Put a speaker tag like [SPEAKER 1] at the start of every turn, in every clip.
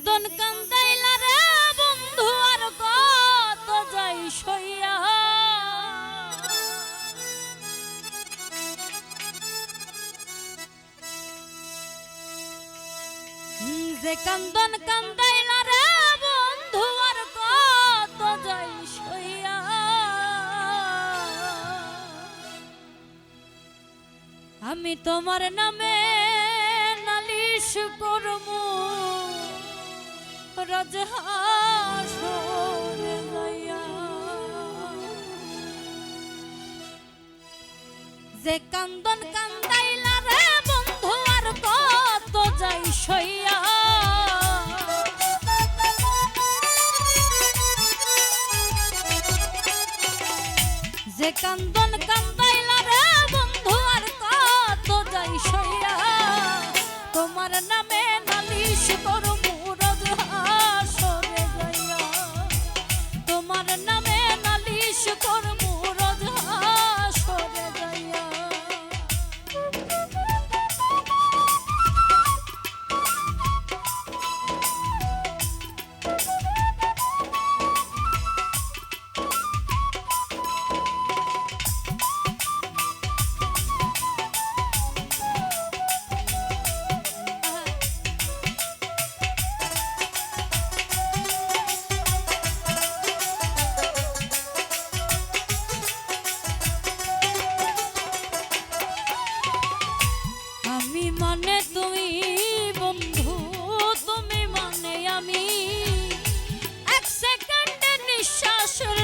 [SPEAKER 1] কান্দন কান্দাইলা রে বন্ধু, আর কত যাই সইয়া। যে কান্দন কান্দাইলা রে বন্ধু, আর কত যাই সইয়া। আমি তোমার নামে নালিশ করমু যে কান্দন কান্দাইলা রে বন্ধু, আর কত যাই সইয়া। যে কান্দন কান্দাইলা রে বন্ধু, আর কত যাই সইয়া। তোমার নামে নালিশ করমু আমি মানে তুমি বন্ধু তুমি মানে আমি। এক সেকেন্ডে নিঃশ্বাসের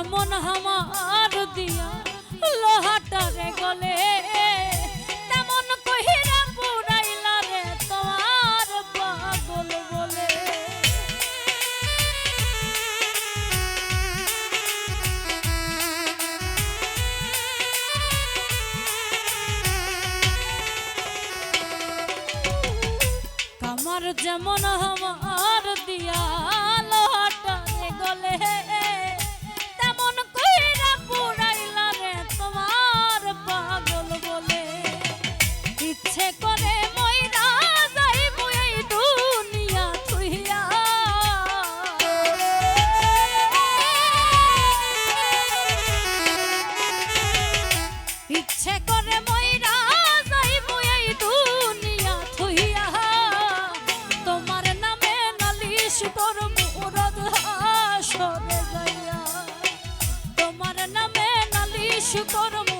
[SPEAKER 1] যেমন হামার দিয়া লোহাটারে গলে, তেমন কহিরা পুরাইলা রে তোমার পাগল বলে। কামার যেমন হামার দিয়া তোমার নামে নালিশ করব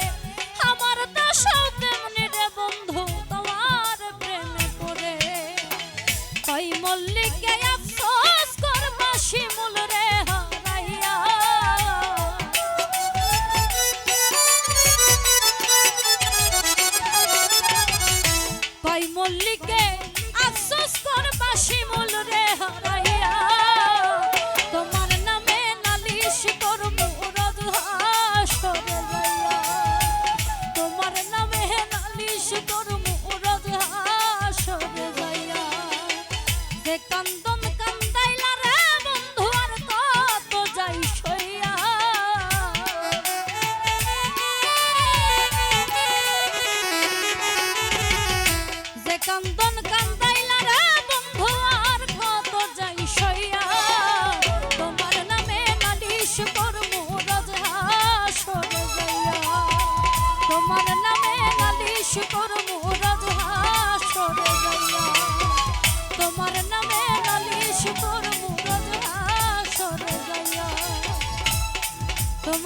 [SPEAKER 1] আমার দশাও তেমনি রে বন্ধু। যে কান্দন কান্দাইলা রে বন্ধু আর কত যাই সইয়া। যে কান্দন কান্দাইলা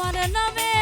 [SPEAKER 1] তোমার নামে